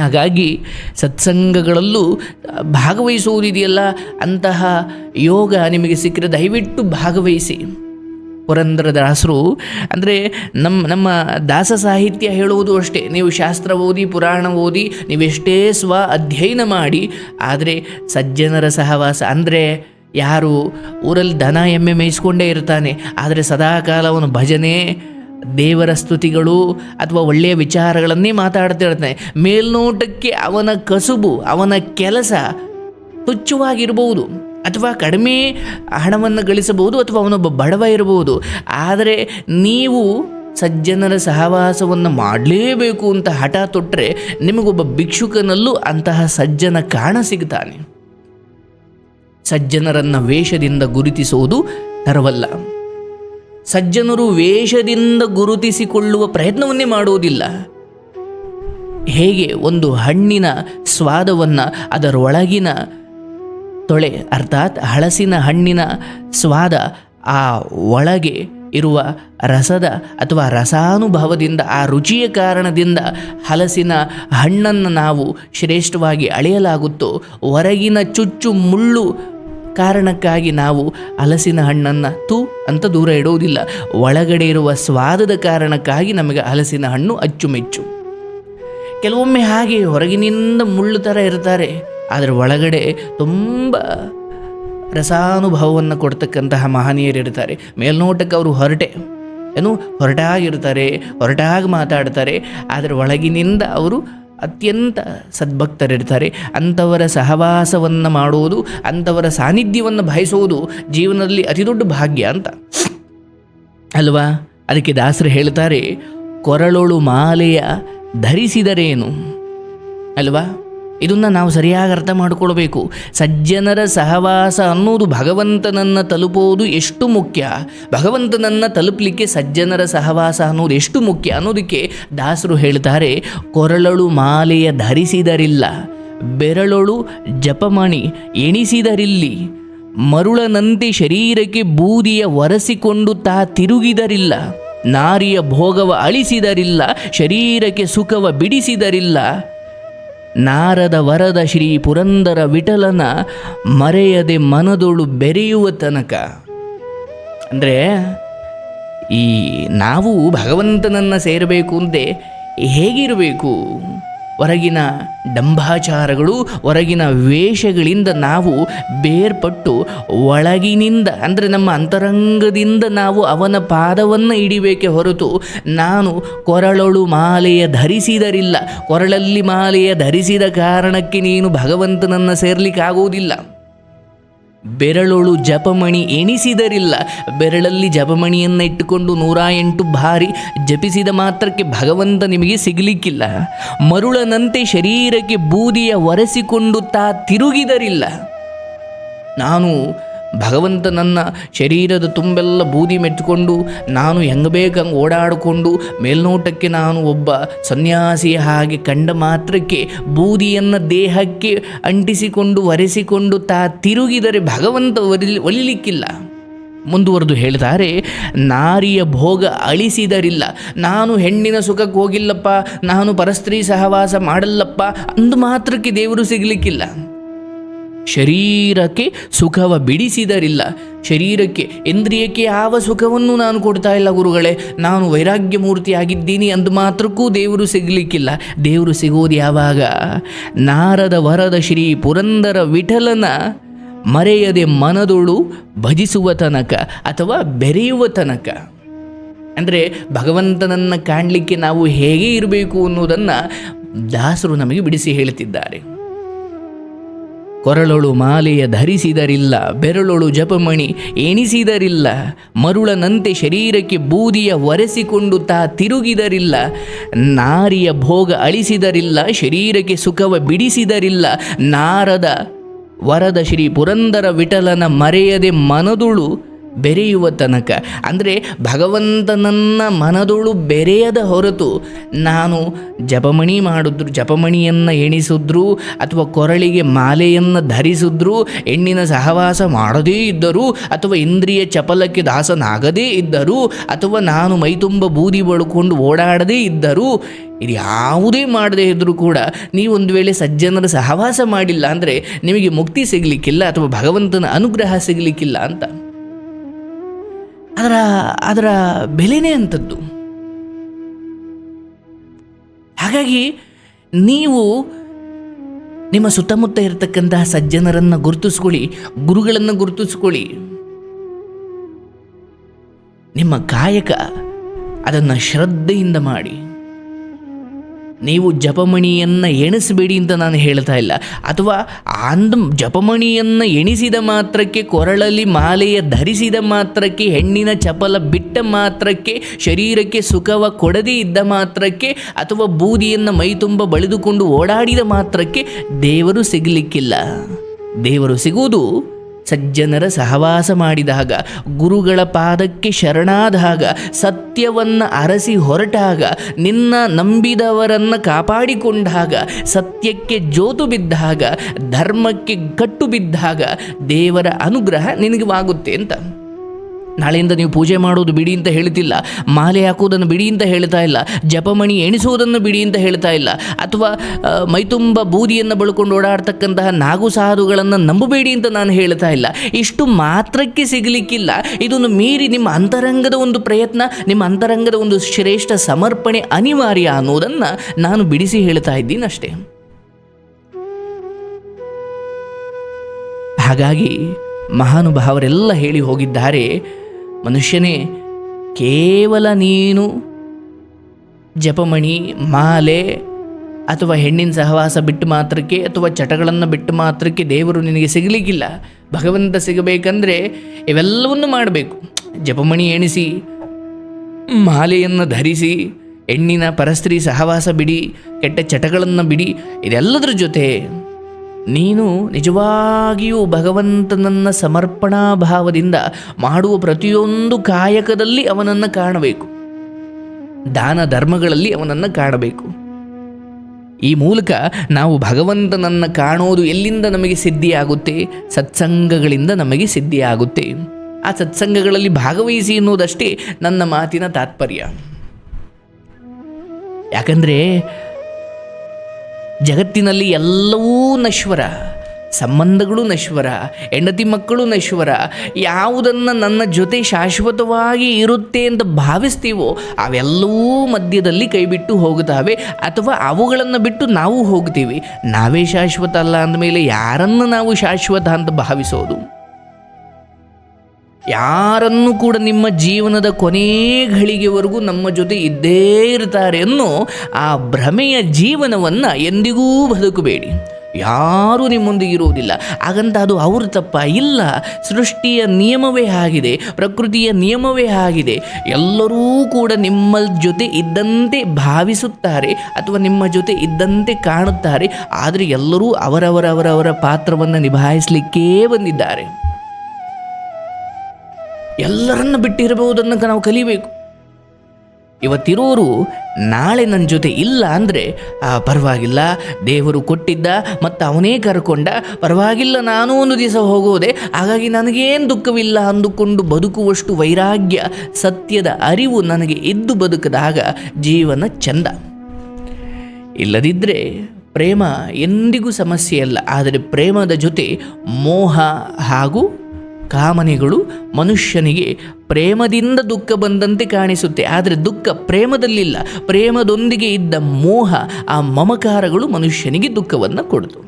ಹಾಗಾಗಿ ಸತ್ಸಂಗಗಳಲ್ಲೂ ಭಾಗವಹಿಸುವುದಿದೆಯಲ್ಲ ಅಂತಹ ಯೋಗ ನಿಮಗೆ ಸಿಕ್ಕರೆ ದಯವಿಟ್ಟು ಭಾಗವಹಿಸಿ. ಪುರಂದರದಾಸರು ಅಂದರೆ ನಮ್ಮ ನಮ್ಮ ದಾಸ ಸಾಹಿತ್ಯ ಹೇಳುವುದು ಅಷ್ಟೇ. ನೀವು ಶಾಸ್ತ್ರ ಓದಿ, ಪುರಾಣ ಓದಿ, ನೀವೆಷ್ಟೇ ಸ್ವ ಅಧ್ಯಯನ ಮಾಡಿ, ಆದರೆ ಸಜ್ಜನರ ಸಹವಾಸ, ಅಂದರೆ ಯಾರು ಊರಲ್ಲಿ ದನ ಎಮ್ಮೆ ಮೇಯಿಸ್ಕೊಂಡೇ ಇರ್ತಾನೆ, ಆದರೆ ಸದಾಕಾಲ ಅವನು ಭಜನೆ ದೇವರ ಸ್ತುತಿಗಳು ಅಥವಾ ಒಳ್ಳೆಯ ವಿಚಾರಗಳನ್ನೇ ಮಾತಾಡ್ತಿರ್ತಾನೆ ಮೇಲ್ನೋಟಕ್ಕೆ ಅವನ ಕಸುಬು, ಅವನ ಕೆಲಸ ತುಚ್ಛವಾಗಿರ್ಬೋದು ಅಥವಾ ಕಡಿಮೆ ಹಣವನ್ನು ಗಳಿಸಬಹುದು ಅಥವಾ ಅವನೊಬ್ಬ ಬಡವ ಇರಬಹುದು. ಆದರೆ ನೀವು ಸಜ್ಜನರ ಸಹವಾಸವನ್ನು ಮಾಡಲೇಬೇಕು ಅಂತ ಹಠ ತೊಟ್ಟರೆ ನಿಮಗೊಬ್ಬ ಭಿಕ್ಷುಕನಲ್ಲೂ ಅಂತಹ ಸಜ್ಜನ ಕಾಣ ಸಿಗ್ತಾನೆ. ಸಜ್ಜನರನ್ನು ವೇಷದಿಂದ ಗುರುತಿಸುವುದು ತರವಲ್ಲ. ಸಜ್ಜನರು ವೇಷದಿಂದ ಗುರುತಿಸಿಕೊಳ್ಳುವ ಪ್ರಯತ್ನವನ್ನೇ ಮಾಡುವುದಿಲ್ಲ. ಹೇಗೆ ಒಂದು ಹಣ್ಣಿನ ಸ್ವಾದವನ್ನು ಅದರೊಳಗಿನ ತೊಳೆ, ಅರ್ಥಾತ್ ಹಳಸಿನ ಹಣ್ಣಿನ ಸ್ವಾದ ಆ ಒಳಗೆ ಇರುವ ರಸದ ಅಥವಾ ರಸಾನುಭವದಿಂದ ಆ ರುಚಿಯ ಕಾರಣದಿಂದ ಹಲಸಿನ ಹಣ್ಣನ್ನು ನಾವು ಶ್ರೇಷ್ಠವಾಗಿ ಅಳೆಯಲಾಗುತ್ತೋ, ಹೊರಗಿನ ಚುಚ್ಚು ಮುಳ್ಳು ಕಾರಣಕ್ಕಾಗಿ ನಾವು ಹಲಸಿನ ಹಣ್ಣನ್ನು ತೂ ಅಂತ ದೂರ ಇಡುವುದಿಲ್ಲ. ಒಳಗಡೆ ಇರುವ ಸ್ವಾದದ ಕಾರಣಕ್ಕಾಗಿ ನಮಗೆ ಹಲಸಿನ ಹಣ್ಣು ಅಚ್ಚುಮೆಚ್ಚು. ಕೆಲವೊಮ್ಮೆ ಹಾಗೆ ಹೊರಗಿನಿಂದ ಮುಳ್ಳು ಥರ ಇರ್ತಾರೆ. ಆದರೆ ಒಳಗಡೆ ತುಂಬ ರಸಾನುಭವವನ್ನು ಕೊಡ್ತಕ್ಕಂತಹ ಮಹನೀಯರಿರ್ತಾರೆ ಮೇಲ್ನೋಟಕ್ಕೆ ಅವರು ಹೊರಟೆ. ಏನು ಹೊರಟಾಗಿರ್ತಾರೆ, ಹೊರಟಾಗಿ ಮಾತಾಡ್ತಾರೆ. ಆದರೆ ಒಳಗಿನಿಂದ ಅವರು ಅತ್ಯಂತ ಸದ್ಭಕ್ತರಿರ್ತಾರೆ. ಅಂಥವರ ಸಹವಾಸವನ್ನು ಮಾಡುವುದು ಅಂಥವರ ಸಾನ್ನಿಧ್ಯವನ್ನು ಬಯಸುವುದು ಜೀವನದಲ್ಲಿ ಅತಿದೊಡ್ಡ ಭಾಗ್ಯ ಅಂತ. ಅಲ್ವಾ? ಅದಕ್ಕೆ ದಾಸರು ಹೇಳ್ತಾರೆ, ಕೊರಳೊಳು ಮಾಲೆಯ ಧರಿಸಿದರೇನು? ಅಲ್ವಾ? ಇದನ್ನು ನಾವು ಸರಿಯಾಗಿ ಅರ್ಥ ಮಾಡಿಕೊಳ್ಬೇಕು. ಸಜ್ಜನರ ಸಹವಾಸ ಅನ್ನೋದು ಭಗವಂತನನ್ನು ತಲುಪೋದು ಎಷ್ಟು ಮುಖ್ಯ? ಭಗವಂತನನ್ನು ತಲುಪಲಿಕ್ಕೆ ಸಜ್ಜನರ ಸಹವಾಸ ಅನ್ನೋದು ಎಷ್ಟು ಮುಖ್ಯ ಅನ್ನೋದಕ್ಕೆ ದಾಸರು ಹೇಳ್ತಾರೆ, ಕೊರಳಳು ಮಾಲೆಯ ಧರಿಸಿದರಿಲ್ಲ, ಬೆರಳೊಳು ಜಪಮಣಿ ಎಣಿಸಿದರಿಲ್ಲಿ, ಮರುಳನಂತೆ ಶರೀರಕ್ಕೆ ಬೂದಿಯ ಒರೆಸಿಕೊಂಡು ತಾ ತಿರುಗಿದರಿಲ್ಲ, ನಾರಿಯ ಭೋಗವ ಅಳಿಸಿದರಿಲ್ಲ, ಶರೀರಕ್ಕೆ ಸುಖವ ಬಿಡಿಸಿದರಿಲ್ಲ. ನಾರದ ವರದ ಶ್ರೀ ಪುರಂದರ ವಿಠಲನ ಮರೆಯದೆ ಮನದೊಳು ಬೆರೆಯುವ ತನಕ. ಅಂದರೆ ಈ ನಾವು ಭಗವಂತನನ್ನು ಸೇರಬೇಕು ಅಂತೆ ಹೇಗಿರಬೇಕು? ಹೊರಗಿನ ಡಂಭಾಚಾರಗಳು ಹೊರಗಿನ ವೇಷಗಳಿಂದ ನಾವು ಬೇರ್ಪಟ್ಟು ಒಳಗಿನಿಂದ, ಅಂದರೆ ನಮ್ಮ ಅಂತರಂಗದಿಂದ ನಾವು ಅವನ ಪಾದವನ್ನು ಹಿಡಿಬೇಕೆ ಹೊರತು ನಾನು ಕೊರಳೊಳು ಮಾಲೆಯ ಧರಿಸಿದರಿಲ್ಲ. ಕೊರಳಲ್ಲಿ ಮಾಲೆಯ ಧರಿಸಿದ ಕಾರಣಕ್ಕೆ ನೀನು ಭಗವಂತನನ್ನು ಸೇರ್ಲಿಕ್ಕಾಗುವುದಿಲ್ಲ. ಬೆರಳೊಳು ಜಪಮಣಿ ಎಣಿಸಿದರಿಲ್ಲ. ಬೆರಳಲ್ಲಿ ಜಪಮಣಿಯನ್ನು ಇಟ್ಟುಕೊಂಡು ನೂರ ಎಂಟು ಬಾರಿ ಜಪಿಸಿದ ಮಾತ್ರಕ್ಕೆ ಭಗವಂತ ನಿಮಗೆ ಸಿಗಲಿಕ್ಕಿಲ್ಲ. ಮರುಳನಂತೆ ಶರೀರಕ್ಕೆ ಬೂದಿಯ ಒರೆಸಿಕೊಂಡು ತಾ ತಿರುಗಿದರಿಲ್ಲ. ನಾನು ಭಗವಂತ ನನ್ನ ಶರೀರದ ತುಂಬೆಲ್ಲ ಬೂದಿ ಮೆಚ್ಚಿಕೊಂಡು ನಾನು ಹೆಂಗೆ ಹಂಗೆ ಓಡಾಡಿಕೊಂಡು ಮೇಲ್ನೋಟಕ್ಕೆ ನಾನು ಒಬ್ಬ ಸನ್ಯಾಸಿ ಹಾಗೆ ಕಂಡ ಮಾತ್ರಕ್ಕೆ ಬೂದಿಯನ್ನು ದೇಹಕ್ಕೆ ಅಂಟಿಸಿಕೊಂಡು ಒರೆಸಿಕೊಂಡು ತಾ ತಿರುಗಿದರೆ ಭಗವಂತ ಒಲಿ ಒಲಿಲಿಕ್ಕಿಲ್ಲ. ಮುಂದುವರೆದು ಹೇಳಿದ್ದಾರೆ ನಾರಿಯ ಭೋಗ ಅಳಿಸಿದರಿಲ್ಲ. ನಾನು ಹೆಣ್ಣಿನ ಸುಖಕ್ಕೆ ಹೋಗಿಲ್ಲಪ್ಪ, ನಾನು ಪರಸ್ತ್ರೀ ಸಹವಾಸ ಮಾಡಲ್ಲಪ್ಪ ಅಂದು ಮಾತ್ರಕ್ಕೆ ದೇವರು ಸಿಗಲಿಕ್ಕಿಲ್ಲ. ಶರೀರಕ್ಕೆ ಸುಖವ ಬಿಡಿಸಿದರಿಲ್ಲ. ಶರೀರಕ್ಕೆ, ಇಂದ್ರಿಯಕ್ಕೆ ಯಾವ ಸುಖವನ್ನು ನಾನು ಕೊಡ್ತಾ ಇಲ್ಲ ಗುರುಗಳೇ. ನಾನು ವೈರಾಗ್ಯ ಮೂರ್ತಿಯಾಗಿದ್ದೀನಿ ಅಂದು ಮಾತ್ರಕ್ಕೂ ದೇವರು ಸಿಗಲಿಕ್ಕಿಲ್ಲ. ದೇವರು ಸಿಗೋದು ಯಾವಾಗ? ನಾರದ ವರದ ಶ್ರೀ ಪುರಂದರ ವಿಠಲನ ಮರೆಯದೆ ಮನದೊಳು ಭಜಿಸುವ ತನಕ ಅಥವಾ ಬೆರೆಯುವ ತನಕ. ಅಂದರೆ ಭಗವಂತನನ್ನು ಕಾಣಲಿಕ್ಕೆ ನಾವು ಹೇಗೆ ಇರಬೇಕು ಅನ್ನೋದನ್ನು ದಾಸರು ನಮಗೆ ಬಿಡಿಸಿ ಹೇಳುತ್ತಿದ್ದಾರೆ ಕೊರಳೊಳು ಮಾಲೆಯ ಧರಿಸಿದರಿಲ್ಲ, ಬೆರಳೊಳು ಜಪಮಣಿ ಎಣಿಸಿದರಿಲ್ಲ, ಮರುಳನಂತೆ ಶರೀರಕ್ಕೆ ಬೂದಿಯ ಒರೆಸಿಕೊಂಡು ತಾ ತಿರುಗಿದರಿಲ್ಲ, ನಾರಿಯ ಭೋಗ ಅಳಿಸಿದರಿಲ್ಲ, ಶರೀರಕ್ಕೆ ಸುಖವ ಬಿಡಿಸಿದರಿಲ್ಲ, ನಾರದ ವರದ ಶ್ರೀ ಪುರಂದರ ವಿಠಲನ ಮರೆಯದೆ ಮನದುಳು ಬೆರೆಯುವ ತನಕ. ಅಂದರೆ ಭಗವಂತನನ್ನ ಮನದೊಳು ಬೆರೆಯದ ಹೊರತು ನಾನು ಜಪಮಣಿ ಮಾಡಿದ್ರು, ಜಪಮಣಿಯನ್ನು ಎಣಿಸಿದ್ರು ಅಥವಾ ಕೊರಳಿಗೆ ಮಾಲೆಯನ್ನು ಧರಿಸಿದ್ರು, ಹೆಣ್ಣಿನ ಸಹವಾಸ ಮಾಡದೇ ಇದ್ದರೂ ಅಥವಾ ಇಂದ್ರಿಯ ಚಪಲಕ್ಕೆ ದಾಸನಾಗದೇ ಇದ್ದರೂ ಅಥವಾ ನಾನು ಮೈತುಂಬ ಬೂದಿ ಬಳ್ಕೊಂಡು ಓಡಾಡದೇ ಇದ್ದರೂ ಇದು ಯಾವುದೇ ಮಾಡದೇ ಇದ್ದರೂ ಕೂಡ ನೀವು ಒಂದು ವೇಳೆ ಸಜ್ಜನರ ಸಹವಾಸ ಮಾಡಿಲ್ಲ ಅಂದರೆ ನಿಮಗೆ ಮುಕ್ತಿ ಸಿಗಲಿಕ್ಕಿಲ್ಲ ಅಥವಾ ಭಗವಂತನ ಅನುಗ್ರಹ ಸಿಗಲಿಕ್ಕಿಲ್ಲ ಅಂತ. ಅದರ ಅದರ ಬೆಲೆನೇ ಅಂಥದ್ದು. ಹಾಗಾಗಿ ನೀವು ನಿಮ್ಮ ಸುತ್ತಮುತ್ತ ಇರತಕ್ಕಂತಹ ಸಜ್ಜನರನ್ನು ಗುರುತಿಸ್ಕೊಳ್ಳಿ, ಗುರುಗಳನ್ನು ಗುರುತಿಸ್ಕೊಳ್ಳಿ. ನಿಮ್ಮ ಕಾಯಕ ಅದನ್ನು ಶ್ರದ್ಧೆಯಿಂದ ಮಾಡಿ. ನೀವು ಜಪಮಣಿಯನ್ನು ಎಣಿಸಬೇಡಿ ಅಂತ ನಾನು ಹೇಳ್ತಾ ಇಲ್ಲ. ಅಥವಾ ಅಂದ ಜಪಮಣಿಯನ್ನು ಎಣಿಸಿದ ಮಾತ್ರಕ್ಕೆ, ಕೊರಳಲ್ಲಿ ಮಾಲೆಯ ಧರಿಸಿದ ಮಾತ್ರಕ್ಕೆ, ಹೆಣ್ಣಿನ ಚಪಲ ಬಿಟ್ಟ ಮಾತ್ರಕ್ಕೆ, ಶರೀರಕ್ಕೆ ಸುಖವ ಕೊಡದೇ ಇದ್ದ ಮಾತ್ರಕ್ಕೆ, ಅಥವಾ ಬೂದಿಯನ್ನು ಮೈತುಂಬ ಬಳಿದುಕೊಂಡು ಓಡಾಡಿದ ಮಾತ್ರಕ್ಕೆ ದೇವರು ಸಿಗಲಿಕ್ಕಿಲ್ಲ. ದೇವರು ಸಿಗುವುದು ಸಜ್ಜನರ ಸಹವಾಸ ಮಾಡಿದಾಗ ಗುರುಗಳ ಪಾದಕ್ಕೆ ಶರಣಾದಾಗ ಸತ್ಯವನ್ನು ಅರಸಿ ಹೊರಟಾಗ ನಿನ್ನ ನಂಬಿದವರನ್ನು ಕಾಪಾಡಿಕೊಂಡಾಗ ಸತ್ಯಕ್ಕೆ ಜೋತು ಬಿದ್ದಾಗ ಧರ್ಮಕ್ಕೆ ಕಟ್ಟು ಬಿದ್ದಾಗ ದೇವರ ಅನುಗ್ರಹ ನಿನಗವಾಗುತ್ತೆ ಅಂತ. ನಾಳೆಯಿಂದ ನೀವು ಪೂಜೆ ಮಾಡೋದು ಬಿಡಿ ಅಂತ ಹೇಳ್ತಿಲ್ಲ, ಮಾಲೆ ಹಾಕುವುದನ್ನು ಬಿಡಿ ಅಂತ ಹೇಳ್ತಾ ಇಲ್ಲ, ಜಪಮಣಿ ಎಣಿಸುವುದನ್ನು ಬಿಡಿ ಅಂತ ಹೇಳ್ತಾ ಇಲ್ಲ, ಅಥವಾ ಮೈತುಂಬ ಬೂದಿಯನ್ನು ಬಳಕೊಂಡು ಓಡಾಡ್ತಕ್ಕಂತಹ ನಾಗು ಸಾಧುಗಳನ್ನು ನಂಬಬೇಡಿ ಅಂತ ನಾನು ಹೇಳ್ತಾ ಇಲ್ಲ. ಇಷ್ಟು ಮಾತ್ರಕ್ಕೆ ಸಿಗಲಿಕ್ಕಿಲ್ಲ. ಇದನ್ನು ಮೀರಿ ನಿಮ್ಮ ಅಂತರಂಗದ ಒಂದು ಪ್ರಯತ್ನ, ನಿಮ್ಮ ಅಂತರಂಗದ ಒಂದು ಶ್ರೇಷ್ಠ ಸಮರ್ಪಣೆ ಅನಿವಾರ್ಯ ಅನ್ನೋದನ್ನು ನಾನು ಬಿಡಿಸಿ ಹೇಳ್ತಾ ಇದ್ದೀನಿ ಅಷ್ಟೇ. ಹಾಗಾಗಿ ಮಹಾನುಭಾವರೆಲ್ಲ ಹೇಳಿ ಹೋಗಿದ್ದಾರೆ ಮನುಷ್ಯನೇ, ಕೇವಲ ನೀನು, ಜಪಮಣಿ, ಮಾಲೆ, ಅಥವಾ ಹೆಣ್ಣಿನ ಸಹವಾಸ ಬಿಟ್ಟು ಮಾತ್ರಕ್ಕೆ, ಅಥವಾ ಚಟಗಳನ್ನು ಬಿಟ್ಟು ಮಾತ್ರಕ್ಕೆ ದೇವರು ನಿನಗೆ ಸಿಗಲಿಕ್ಕಿಲ್ಲ. ಭಗವಂತ ಸಿಗಬೇಕಂದ್ರೆ ಇವೆಲ್ಲವನ್ನು ಮಾಡಬೇಕು. ಜಪಮಣಿ ಎಣಿಸಿ, ಮಾಲೆಯನ್ನು ಧರಿಸಿ, ಹೆಣ್ಣಿನ ಪರಸ್ತ್ರೀ ಸಹವಾಸ ಬಿಡಿ, ಕೆಟ್ಟ ಚಟಗಳನ್ನು ಬಿಡಿ, ಇದೆಲ್ಲದರ ಜೊತೆ ನೀನು ನಿಜವಾಗಿಯೂ ಭಗವಂತನನ್ನ ಸಮರ್ಪಣಾ ಭಾವದಿಂದ ಮಾಡುವ ಪ್ರತಿಯೊಂದು ಕಾಯಕದಲ್ಲಿ ಅವನನ್ನು ಕಾಣಬೇಕು. ದಾನ ಧರ್ಮಗಳಲ್ಲಿ ಅವನನ್ನು ಕಾಣಬೇಕು. ಈ ಮೂಲಕ ನಾವು ಭಗವಂತನನ್ನು ಕಾಣೋದು ಎಲ್ಲಿಂದ ನಮಗೆ ಸಿದ್ಧಿಯಾಗುತ್ತೆ? ಸತ್ಸಂಗಗಳಿಂದ ನಮಗೆ ಸಿದ್ಧಿಯಾಗುತ್ತೆ. ಆ ಸತ್ಸಂಗಗಳಲ್ಲಿ ಭಾಗವಹಿಸಿ ಎನ್ನುವುದಷ್ಟೇ ನನ್ನ ಮಾತಿನ ತಾತ್ಪರ್ಯ. ಯಾಕಂದರೆ ಜಗತ್ತಿನಲ್ಲಿ ಎಲ್ಲವೂ ನಶ್ವರ, ಸಂಬಂಧಗಳು ನಶ್ವರ, ಹೆಂಡತಿ ಮಕ್ಕಳು ನಶ್ವರ, ಯಾವುದನ್ನು ನನ್ನ ಜೊತೆ ಶಾಶ್ವತವಾಗಿ ಇರುತ್ತೆ ಅಂತ ಭಾವಿಸ್ತೀವೋ ಅವೆಲ್ಲವೂ ಮಧ್ಯದಲ್ಲಿ ಕೈಬಿಟ್ಟು ಹೋಗುತ್ತವೆ ಅಥವಾ ಅವುಗಳನ್ನು ಬಿಟ್ಟು ನಾವು ಹೋಗ್ತೀವಿ. ನಾವೇ ಶಾಶ್ವತ ಅಲ್ಲ ಅಂದಮೇಲೆ ಯಾರನ್ನು ನಾವು ಶಾಶ್ವತ ಅಂತ ಭಾವಿಸೋದು? ಯಾರನ್ನು ಕೂಡ ನಿಮ್ಮ ಜೀವನದ ಕೊನೇ ಘಳಿಗೆವರೆಗೂ ನಮ್ಮ ಜೊತೆ ಇದ್ದೇ ಇರ್ತಾರೆ ಅನ್ನೋ ಆ ಭ್ರಮೆಯ ಜೀವನವನ್ನು ಎಂದಿಗೂ ಬದುಕಬೇಡಿ. ಯಾರೂ ನಿಮ್ಮೊಂದಿಗೆ ಇರುವುದಿಲ್ಲ. ಹಾಗಂತ ಅದು ಅವ್ರ ತಪ್ಪ ಇಲ್ಲ. ಸೃಷ್ಟಿಯ ನಿಯಮವೇ ಆಗಿದೆ. ಪ್ರಕೃತಿಯ ನಿಯಮವೇ ಆಗಿದೆ. ಎಲ್ಲರೂ ಕೂಡ ನಿಮ್ಮ ಜೊತೆ ಇದ್ದಂತೆ ಭಾವಿಸುತ್ತಾರೆ ಅಥವಾ ನಿಮ್ಮ ಜೊತೆ ಇದ್ದಂತೆ ಕಾಣುತ್ತಾರೆ. ಆದರೆ ಎಲ್ಲರೂ ಅವರವರವರವರ ಪಾತ್ರವನ್ನು ನಿಭಾಯಿಸಲಿಕ್ಕೇ ಬಂದಿದ್ದಾರೆ. ಎಲ್ಲರನ್ನ ಬಿಟ್ಟಿರಬಹುದನ್ನು ನಾವು ಕಲಿಬೇಕು. ಇವತ್ತಿರೋರು ನಾಳೆ ನನ್ನ ಜೊತೆ ಇಲ್ಲ ಅಂದರೆ, ಆ, ಪರವಾಗಿಲ್ಲ. ದೇವರು ಕೊಟ್ಟಿದ್ದ ಮತ್ತು ಅವನೇ ಕರ್ಕೊಂಡ. ಪರವಾಗಿಲ್ಲ, ನಾನು ಒಂದು ದಿವಸ ಹೋಗೋದೆ. ಹಾಗಾಗಿ ನನಗೇನು ದುಃಖವಿಲ್ಲ ಅಂದುಕೊಂಡು ಬದುಕುವಷ್ಟು ವೈರಾಗ್ಯ, ಸತ್ಯದ ಅರಿವು ನನಗೆ ಇದ್ದು ಬದುಕದಾಗ ಜೀವನ ಚಂದ. ಇಲ್ಲದಿದ್ದರೆ ಪ್ರೇಮ ಎಂದಿಗೂ ಸಮಸ್ಯೆ ಅಲ್ಲ. ಆದರೆ ಪ್ರೇಮದ ಜೊತೆ ಮೋಹ ಹಾಗೂ ಕಾಮನೆಗಳು ಮನುಷ್ಯನಿಗೆ ಪ್ರೇಮದಿಂದ ದುಃಖ ಬಂದಂತೆ ಕಾಣಿಸುತ್ತೆ. ಆದರೆ ದುಃಖ ಪ್ರೇಮದಲ್ಲಿಲ್ಲ. ಪ್ರೇಮದೊಂದಿಗೆ ಇದ್ದ ಮೋಹ, ಆ ಮಮಕಾರಗಳು ಮನುಷ್ಯನಿಗೆ ದುಃಖವನ್ನು ಕೊಡ್ತು